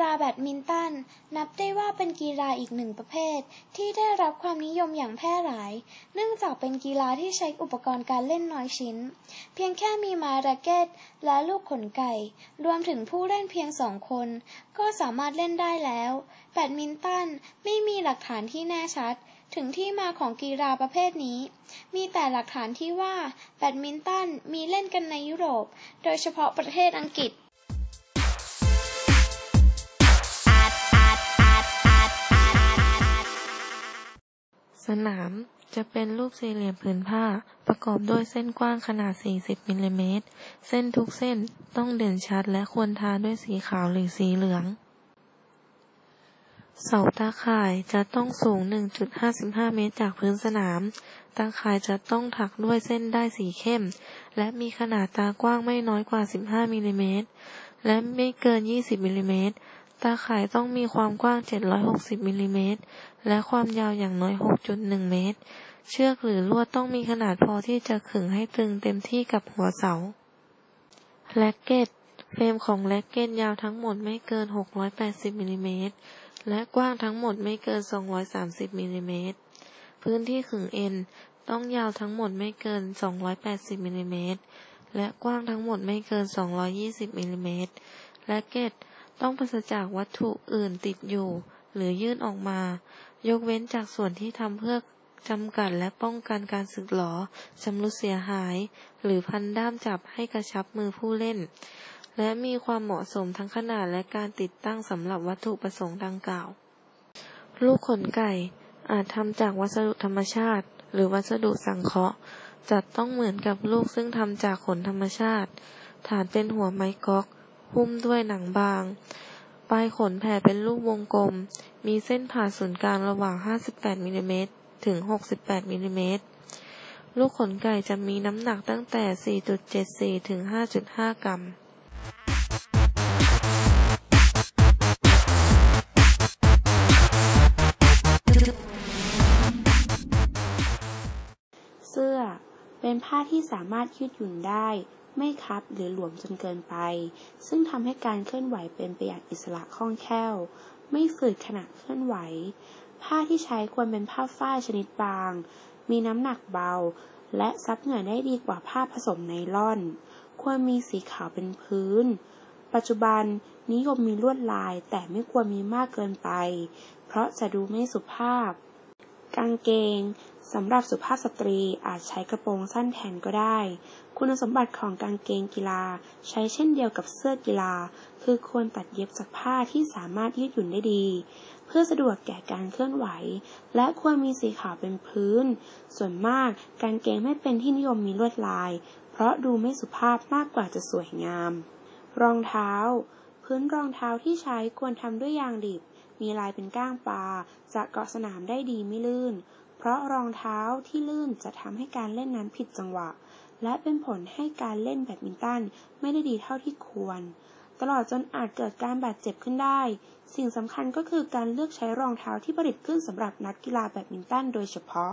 ฬาแบดมินตัน นับได้ว่าเป็นกีฬาอีกหนึ่งประเภท ที่ได้รับความนิยมอย่างแพร่หลาย เนื่องจากเป็นกีฬาที่ใช้อุปกรณ์การเล่นน้อยชิ้น เพียงแค่มีไม้ราเก็ตและลูกขนไก่ รวมถึงผู้เล่นเพียงสองคน ก็สามารถเล่นได้แล้ว แบดมินตันไม่มีหลักฐานที่แน่ชัดถึงที่มาของกีฬาประเภทนี้ มีแต่หลักฐานที่ว่าแบดมินตันมีเล่นกันในยุโรป โดยเฉพาะประเทศอังกฤษ สนามจะเป็นรูปสี่เหลี่ยมผืนผ้า ประกอบด้วยเส้นกว้างขนาด 40มิลลิเมตร เส้นทุกเส้นต้องเด่นชัดและควรทาด้วยสีขาวหรือสีเหลือง เสาตาข่ายจะต้องสูง 1.55 เมตรจากพื้นสนาม ตาข่ายจะต้องถักด้วยเส้นได้สีเข้ม และมีขนาดตากว้างไม่น้อยกว่า 15มิลลิเมตร และไม่เกิน 20มิลลิเมตร ตาข่ายต้องมีความกว้าง 760มิลลิเมตร และความยาวอย่างน้อย 6.1 เมตร เชือกหรือลวดต้องมีขนาดพอที่จะขึงให้ตึงเต็มที่กับหัวเสาแร็กเก็ต เฟรมของแร็กเก็ตยาวทั้งหมดไม่เกิน 680มิลลิเมตร และกว้างทั้งหมดไม่เกิน 230มิลลิเมตร พื้นที่ขึงเอ็นต้องยาวทั้งหมดไม่เกิน 280มิลลิเมตร และกว้างทั้งหมดไม่เกิน 220มิลลิเมตรแร็กเก็ต ต้องปราศจากวัตถุอื่นติดอยู่ หรือยื่นออกมา ยกเว้นจากส่วนที่ทำเพื่อจำกัดและป้องกันการสึกหรอชำรุดเสียหาย หรือพันด้ามจับให้กระชับมือผู้เล่น และมีความเหมาะสมทั้งขนาดและการติดตั้งสำหรับวัตถุประสงค์ดังกล่าว ลูกขนไก่อาจทำจากวัสดุธรรมชาติ หรือวัสดุสังเคราะห์จัดต้องเหมือนกับลูกซึ่งทำจากขนธรรมชาติ ฐานเป็นหัวไม้ก๊อก หุ้มด้วยหนังบาง ปลายขนแผ่เป็นรูปวงกลม มีเส้นผ่าศูนย์กลางระหว่าง 58มิลลิเมตรถึง 68มิลลิเมตร ลูกขนไก่จะมีน้ำหนักตั้งแต่ 4.74 ถึง 5.5 กรัมเสื้อเป็นผ้าที่สามารถยืดหยุ่นได้ ไม่คับหรือหลวมจนเกินไป ซึ่งทำให้การเคลื่อนไหวเป็นไปอย่างอิสระคล่องแคล่ว ไม่ฝืดขณะเคลื่อนไหว ผ้าที่ใช้ควรเป็นผ้าฝ้ายชนิดบาง มีน้ำหนักเบา และซับเหงื่อได้ดีกว่าผ้าผสมไนล่อน ควรมีสีขาวเป็นพื้น ปัจจุบันนิยมมีลวดลายแต่ไม่ควรมีมากเกินไป เพราะจะดูไม่สุภาพ กางเกงสำหรับสุภาพสตรีอาจใช้กระโปรงสั้นแทนก็ได้ คุณสมบัติของกางเกงกีฬาใช้เช่นเดียวกับเสื้อกีฬา คือควรตัดเย็บจากผ้าที่สามารถยืดหยุ่นได้ดี เพื่อสะดวกแก่การเคลื่อนไหว และควรมีสีขาวเป็นพื้น ส่วนมากกางเกงไม่เป็นที่นิยมมีลวดลาย เพราะดูไม่สุภาพมากกว่าจะสวยงาม รองเท้า พื้นรองเท้าที่ใช้ควรทำด้วยยางดิบ มีลายเป็นก้างปลา จะเกาะสนามได้ดีไม่ลื่น เพราะรองเท้าที่ลื่นจะทำให้การเล่นนั้นผิดจังหวะ และเป็นผลให้การเล่นแบดมินตันไม่ได้ดีเท่าที่ควร ตลอดจนอาจเกิดการบาดเจ็บขึ้นได้ สิ่งสำคัญก็คือการเลือกใช้รองเท้าที่ผลิตขึ้นสำหรับนักกีฬาแบดมินตันโดยเฉพาะ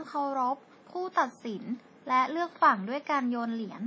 ความเคารพ ผู้ตัดสิน และเลือกฝั่งด้วยการโยนเหรียญ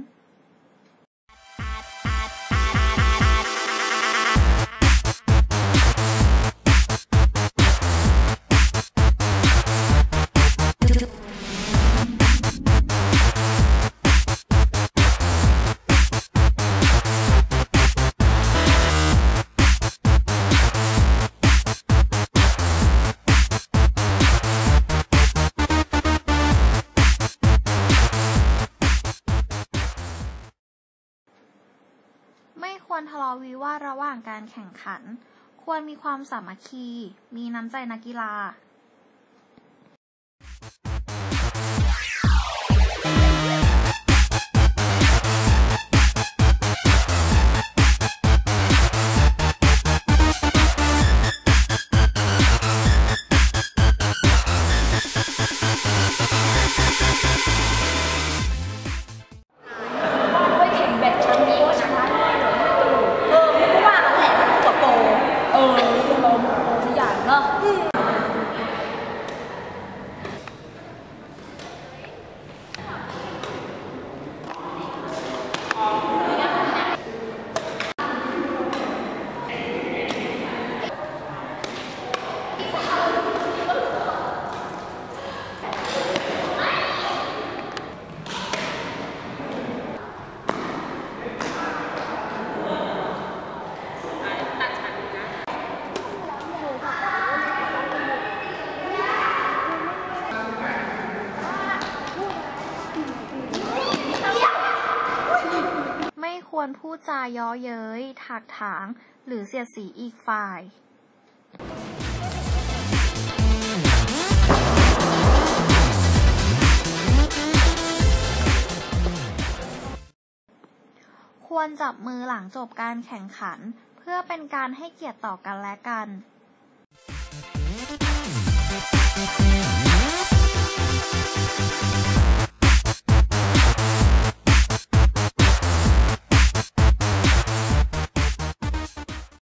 าะวิวาทระหว่างการแข่งขัน ควรมีความสามัคคี มีน้ำใจนักกีฬา จาย้อเย้ยถักถาง หรือเสียดสีอีกฝ่ายควรจับมือหลังจบการแข่งขัน เพื่อเป็นการให้เกียรติต่อกันและกัน